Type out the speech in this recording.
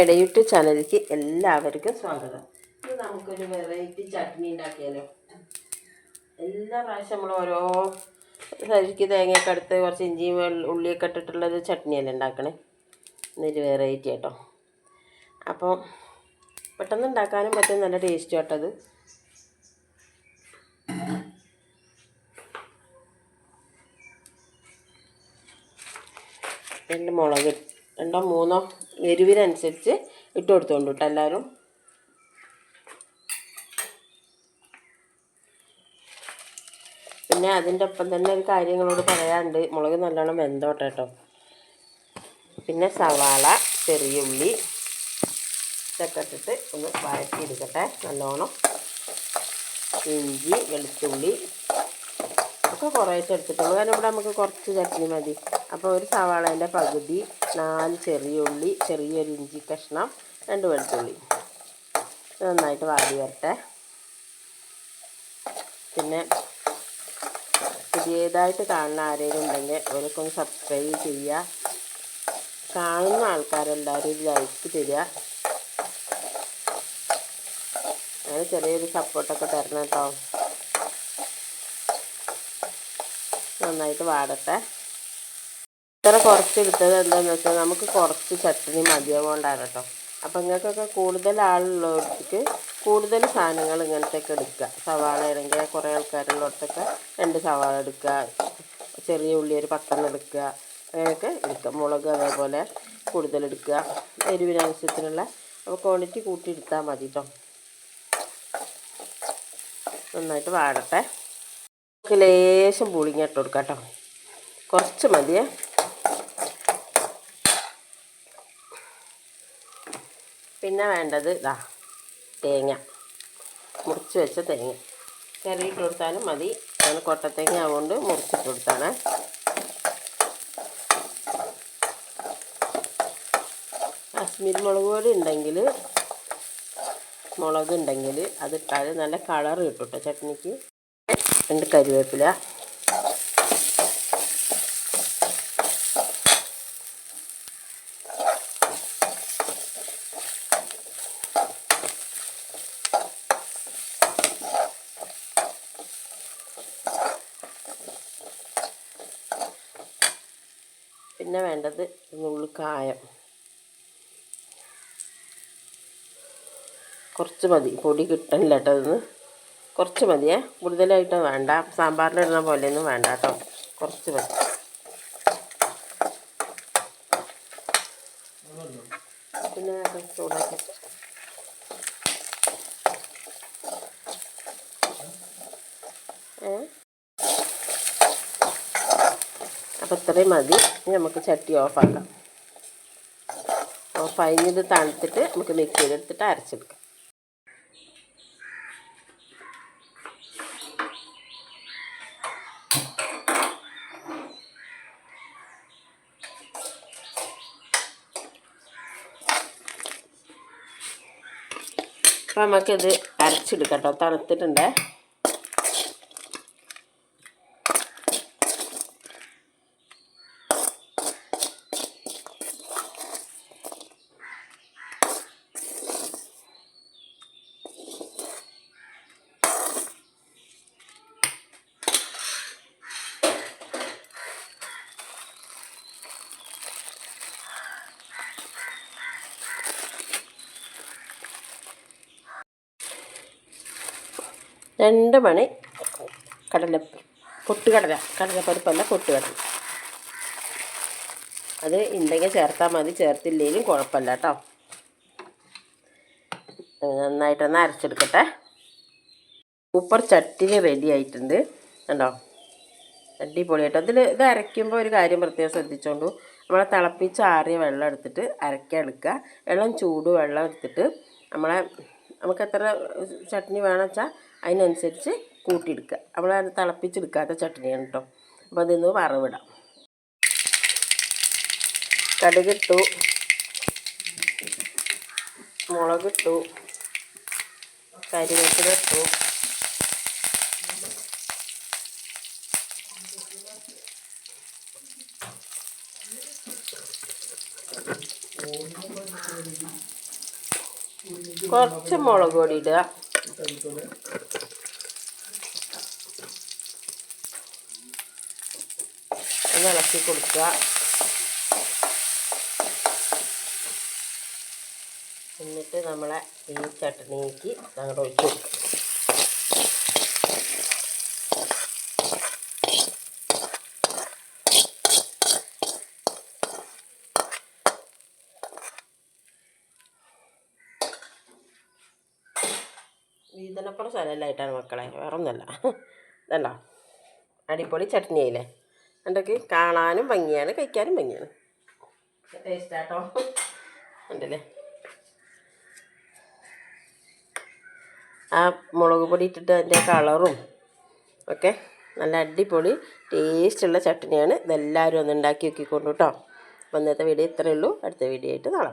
ഇടയിട്ട് ചാനലിലേക്ക് എല്ലാവർക്കും സ്വാഗതം. ഇത് നമുക്കൊരു വെറൈറ്റി ചട്നി ഉണ്ടാക്കിയാലോ? എല്ലാ പ്രാവശ്യം നമ്മൾ ഓരോ ശരിക്ക് തേങ്ങയൊക്കെ അടുത്ത് കുറച്ച് ഇഞ്ചിയും ഉള്ളിയൊക്കെ ഇട്ടിട്ടുള്ളൊരു ചട്നിയല്ലേ ഉണ്ടാക്കണേ? ഇന്നൊരു വെറൈറ്റി കേട്ടോ അപ്പോൾ പെട്ടെന്ന് ഉണ്ടാക്കാനും പറ്റും നല്ല ടേസ്റ്റ് കേട്ടത് രണ്ട് മുളക് രണ്ടോ മൂന്നോ എരിവിനനുസരിച്ച് ഇട്ട് കൊടുത്തോണ്ട് കേട്ടോ എല്ലാവരും. പിന്നെ അതിന്റെ ഒപ്പം തന്നെ ഒരു കാര്യങ്ങളോട് പറയാനുണ്ട്. മുളക് നല്ലോണം വെന്തോട്ടെ കേട്ടോ പിന്നെ സവാള ചെറിയ ഉള്ളി ഇതൊക്കെ ഇട്ടിട്ട് ഒന്ന് വഴറ്റിയെടുക്കട്ടെ. നല്ലോണം ഇഞ്ചി വെളുത്തുള്ളി ഒക്കെ കുറേശ്ശെ എടുത്തിട്ടുള്ളൂ. കാരണം ഇവിടെ നമുക്ക് കുറച്ച് ചട്നി മതി. അപ്പോൾ ഒരു സവാളേന്റെ പകുതി നാല് ചെറിയ ഉള്ളി ചെറിയൊരു ഇഞ്ചി കഷ്ണം രണ്ട് വെളുത്തുള്ളി. നന്നായിട്ട് വാടി വരട്ടെ. പിന്നെ പുതിയതായിട്ട് കാണുന്ന ആരെങ്കിലും ഉണ്ടെങ്കിൽ അവരൊക്കെ ഒന്ന് സബ്സ്ക്രൈബ് ചെയ്യുക. കാണുന്ന ആൾക്കാരെല്ലാവരും ഒരു ലൈക്ക് തരിക. അങ്ങനെ ചെറിയൊരു സപ്പോർട്ടൊക്കെ തരണം കേട്ടോ. നന്നായിട്ട് വാടട്ടെ. ഇത്ര കുറച്ച് എടുത്തത് എന്താണെന്ന് വെച്ചാൽ നമുക്ക് കുറച്ച് ചട്ടിനി മതിയാകൊണ്ടാണ് കേട്ടോ അപ്പം ഇങ്ങൾക്കൊക്കെ കൂടുതൽ ആളുള്ളവർക്ക് കൂടുതൽ സാധനങ്ങൾ ഇങ്ങനത്തെയൊക്കെ എടുക്കുക. സവാള ആണെങ്കിൽ കുറേ ആൾക്കാരുള്ളിടത്തൊക്കെ രണ്ട് സവാള എടുക്കുക. ചെറിയ ഉള്ളി ഒരു പത്തെണ്ണം എടുക്കുക. അങ്ങനെയൊക്കെ എടുക്കുക. മുളക് അതേപോലെ കൂടുതൽ എടുക്കുക. എരിവിനാവശ്യത്തിനുള്ള അപ്പോൾ ക്വാണ്ടിറ്റി കൂട്ടി എടുത്താൽ മതി കേട്ടോ നന്നായിട്ട് വാടട്ടെ. നമുക്ക് ലേശം പുളിങ്ങ ഇട്ട് കൊടുക്കാം കേട്ടോ. കുറച്ച് മതിയേ. പിന്നെ വേണ്ടത് ഇതാ തേങ്ങ. മുറിച്ച് വെച്ച തേങ്ങ. കറിയിട്ട് കൊടുത്താലും മതി. ഞാൻ കൊട്ടത്തേങ്ങ ആവുകൊണ്ട് മുറിച്ചിട്ട് കൊടുത്താണ് കാശ്മീർ മുളക് പൊടി ഉണ്ടെങ്കിൽ മുളക് ഉണ്ടെങ്കിൽ അതിട്ടാൽ നല്ല കളർ കിട്ടും കേട്ടോ ചട്നിക്ക്. രണ്ട് കരിവേപ്പില. പിന്നെ വേണ്ടത് നുള്ളു കായം. കുറച്ച് മതി. പൊടി കിട്ടണില്ല കേട്ടോ അതിന് കുറച്ച് മതിയേ. കൂടുതലായിട്ട് വേണ്ട. സാമ്പാറിലിടുന്ന പോലെയൊന്നും വേണ്ട കേട്ടോ. കുറച്ച് മതി. പിന്നെ അത് ചൂടാക്കി. ഏ? അപ്പോൾ ഇത്രയും മതി. നമുക്ക് ചട്ടി ഓഫാക്കാം. ഓഫായി ഇത് തണുത്തിട്ട് നമുക്ക് മിക്സിയിലെടുത്തിട്ട് അരച്ചെടുക്കാം. അപ്പം നമുക്കിത് അരച്ചെടുക്കാം കേട്ടോ. തണുത്തിട്ടുണ്ടേ. രണ്ട് മണി കടല പൊട്ടുകടല കടലപ്പരിപ്പല്ല പൊട്ടുകടല അത് ഉണ്ടെങ്കിൽ ചേർത്താൽ മതി ചേർത്തില്ലെങ്കിലും കുഴപ്പമില്ല കേട്ടോ നന്നായിട്ടൊന്ന് അരച്ചെടുക്കട്ടെ. സൂപ്പർ ചട്ടിനി റെഡി ആയിട്ടുണ്ട്. കണ്ടോ? അടിപൊളിയായിട്ട്. അതിൽ ഇത് അരയ്ക്കുമ്പോൾ ഒരു കാര്യം പ്രത്യേകം ശ്രദ്ധിച്ചോണ്ടു. നമ്മളെ തിളപ്പിച്ച് ആറിയ വെള്ളം എടുത്തിട്ട് അരയ്ക്കാൻ എടുക്കുക. വെള്ളം ചൂട് വെള്ളം എടുത്തിട്ട് നമ്മളെ നമുക്ക് എത്ര ചട്നി വേണമെന്ന് വെച്ചാൽ അതിനനുസരിച്ച് കൂട്ടിയെടുക്കുക. നമ്മൾ തിളപ്പിച്ചെടുക്കാത്ത ചട്നിയാണ് കേട്ടോ അപ്പോൾ നിന്ന് വറവിടാം. കടുകിട്ടു. മുളകിട്ടു. കരിവേപ്പില ഇട്ടു. കുറച്ച് മുളക് പൊടി ഇടുക. ഒന്ന് ഇളക്കി കൊടുക്കുക എന്നിട്ട് നമ്മളെ ഈ ചട്ടണിക്ക് ഞങ്ങളുടെ ഒഴിച്ച് കൊടുക്കുക വീതനപ്പുറം സ്ഥലമില്ലായിട്ടാണ് മക്കളെ. വേറെ ഒന്നല്ല ഇതല്ല അടിപൊളി ചട്നി ആയില്ലേ എന്തൊക്കെ? കാണാനും ഭംഗിയാണ് കഴിക്കാനും ഭംഗിയാണ്. ടേസ്റ്റാട്ടോ. ഉണ്ടല്ലേ ആ മുളക് പൊടി ഇട്ടിട്ട് അതിന്റെ കളറും ഒക്കെ നല്ല അടിപൊളി ടേസ്റ്റുള്ള ചട്നിയാണ്. ഇതെല്ലാവരും ഒന്ന് ഉണ്ടാക്കി നോക്കിക്കൊണ്ടു കേട്ടോ. അപ്പോൾ ഇന്നത്തെ വീഡിയോ ഇത്രയേ ഉള്ളൂ. അടുത്ത വീഡിയോ ആയിട്ട് നാളെ